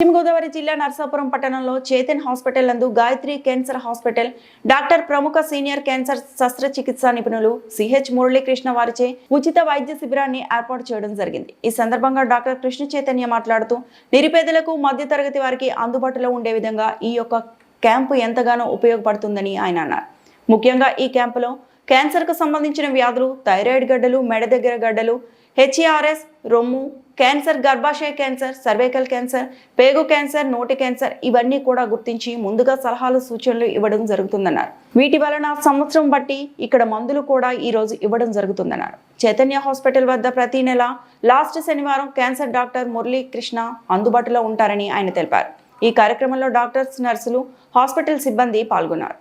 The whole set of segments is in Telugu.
పశ్చిమ గోదావరి జిల్లా నర్సాపురం పట్టణంలో చేతన్ హాస్పిటల్ నందు గాయత్రి క్యాన్సర్ హాస్పిటల్. డాక్టర్ ప్రముఖ సీనియర్ క్యాన్సర్ శస్త్రచికిత్సా నిపుణులు సిహెచ్ మురళీకృష్ణ వారిచే ఉచిత వైద్య శిబిరాన్ని ఏర్పాటు చేయడం జరిగింది. ఈ సందర్భంగా డాక్టర్ కృష్ణ చైతన్య మాట్లాడుతూ నిరుపేదలకు మధ్యతరగతి వారికి అందుబాటులో ఉండే విధంగా ఈ యొక్క క్యాంపు ఎంతగానో ఉపయోగపడుతుందని ఆయన అన్నారు. ముఖ్యంగా ఈ క్యాంపులో క్యాన్సర్కు సంబంధించిన వ్యాధులు థైరాయిడ్ గడ్డలు మెడ దగ్గర గడ్డలు హెచ్ఈఆర్ఎస్ రొమ్ము క్యాన్సర్ గర్భాశయ క్యాన్సర్ సర్వైకల్ క్యాన్సర్ పేగు క్యాన్సర్ నోటి క్యాన్సర్ ఇవన్నీ కూడా గుర్తించి ముందుగా సలహాలు సూచనలు ఇవ్వడం జరుగుతుందన్నారు. వీటి వలన సంవత్సరం బట్టి ఇక్కడ మందులు కూడా ఈ రోజు ఇవ్వడం జరుగుతుందన్నారు. చైతన్య హాస్పిటల్ వద్ద ప్రతి నెల లాస్ట్ శనివారం క్యాన్సర్ డాక్టర్ మురళీ కృష్ణ అందుబాటులో ఉంటారని ఆయన తెలిపారు. ఈ కార్యక్రమంలో డాక్టర్స్ నర్సులు హాస్పిటల్ సిబ్బంది పాల్గొన్నారు.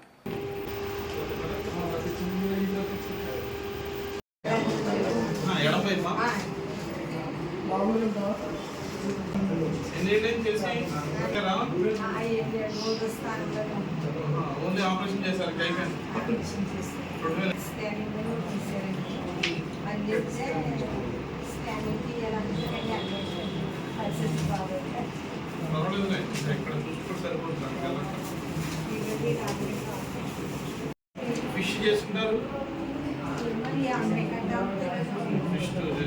ఆహా, ఓన్లీ ఆపరేషన్ చేశారు పర్వాలేదులే ఇక్కడ చూసుకుంటే సరిపోతుంది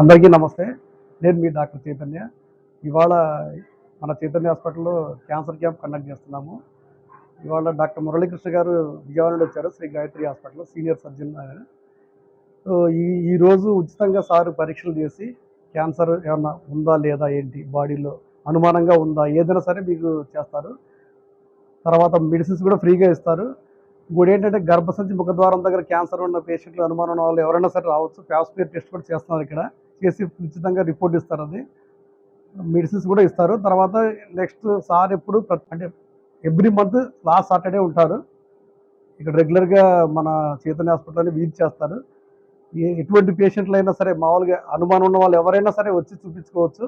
అందరికీ నమస్తే. నేను మీ డాక్టర్ చైతన్య. ఇవాళ మన చైతన్య హాస్పిటల్లో క్యాన్సర్ క్యాంప్ కండక్ట్ చేస్తున్నాము. ఇవాళ డాక్టర్ మురళీకృష్ణ గారు విజయవాడ వచ్చారు Shri Gayatri hospital senior surgeon so ఈ ఈరోజు ఉచితంగా సారు పరీక్షలు చేసి క్యాన్సర్ ఏమన్నా ఉందా లేదా ఏంటి బాడీలో? అనుమానంగా ఉందా? ఏదైనా సరే మీకు చేస్తారు. తర్వాత మెడిసిన్స్ కూడా ఫ్రీగా ఇస్తారు. ఇంకోటి ఏంటంటే గర్భసంచి ముఖద్వారం దగ్గర క్యాన్సర్ ఉన్న పేషెంట్లు అనుమానం ఉన్న వాళ్ళు ఎవరైనా సరే రావచ్చు. ప్యాస్పియర్ టెస్ట్ కూడా చేస్తున్నారు ఇక్కడ. చేసి ఉచితంగా రిపోర్ట్ ఇస్తారు అది. మెడిసిన్స్ కూడా ఇస్తారు. తర్వాత నెక్స్ట్ సార్ ఎప్పుడు అంటే ఎవ్రీ మంత్ లాస్ట్ సాటర్డే ఉంటారు. ఇక్కడ రెగ్యులర్గా మన చైతన్య హాస్పిటల్ని విజిట్ చేస్తారు. ఎటువంటి పేషెంట్లు అయినా సరే మామూలుగా అనుమానం ఉన్న వాళ్ళు ఎవరైనా సరే వచ్చి చూపించుకోవచ్చు.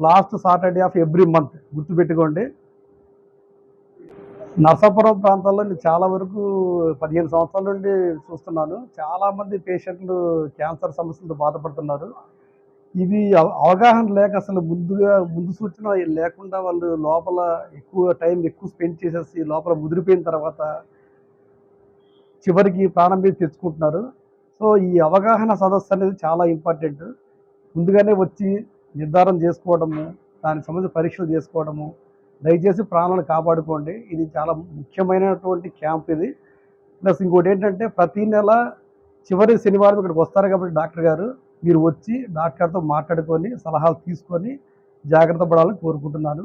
Last Saturday of every month. గుర్తుపెట్టుకోండి. నర్సాపురం ప్రాంతాల్లో నేను చాలా వరకు పదిహేను సంవత్సరాల నుండి చూస్తున్నాను. చాలామంది పేషెంట్లు క్యాన్సర్ సమస్యలతో బాధపడుతున్నారు. ఇది అవ- అవగాహన లేక అసలు ముందుగా ముందు సూచన లేకుండా వాళ్ళు లోపల ఎక్కువ టైం ఎక్కువ స్పెండ్ చేసేసి లోపల ముదిరిపోయిన తర్వాత చివరికి ప్రాణం మీద తెచ్చుకుంటున్నారు. సో ఈ అవగాహన సదస్సు అనేది చాలా ఇంపార్టెంట్. ముందుగానే వచ్చి నిర్ధారణ చేసుకోవడము దానికి సంబంధించి పరీక్షలు చేసుకోవడము దయచేసి ప్రాణాలను కాపాడుకోండి. ఇది చాలా ముఖ్యమైనటువంటి క్యాంప్ ఇది. ప్లస్ ఇంకోటి ఏంటంటే ప్రతి నెల చివరి శనివారం ఇక్కడికి వస్తారు కాబట్టి డాక్టర్ గారు మీరు వచ్చి డాక్టర్తో మాట్లాడుకొని సలహాలు తీసుకొని జాగ్రత్త పడాలని కోరుకుంటున్నాను.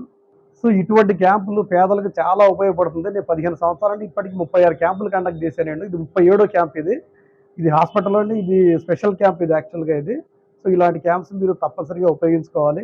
సో ఇటువంటి క్యాంపులు పేదలకు చాలా ఉపయోగపడుతుంది. నేను పదిహేను సంవత్సరాలు ఇప్పటికి ముప్పై ఆరు క్యాంపులు కండక్ట్ చేశానండి ఇది ముప్పై ఏడో క్యాంప్ ఇది. ఇది హాస్పిటల్లోని ఇది స్పెషల్ క్యాంప్ ఇది యాక్చువల్గా ఇది. సో ఇలాంటి క్యాంప్స్ మీరు తప్పనిసరిగా ఉపయోగించుకోవాలి.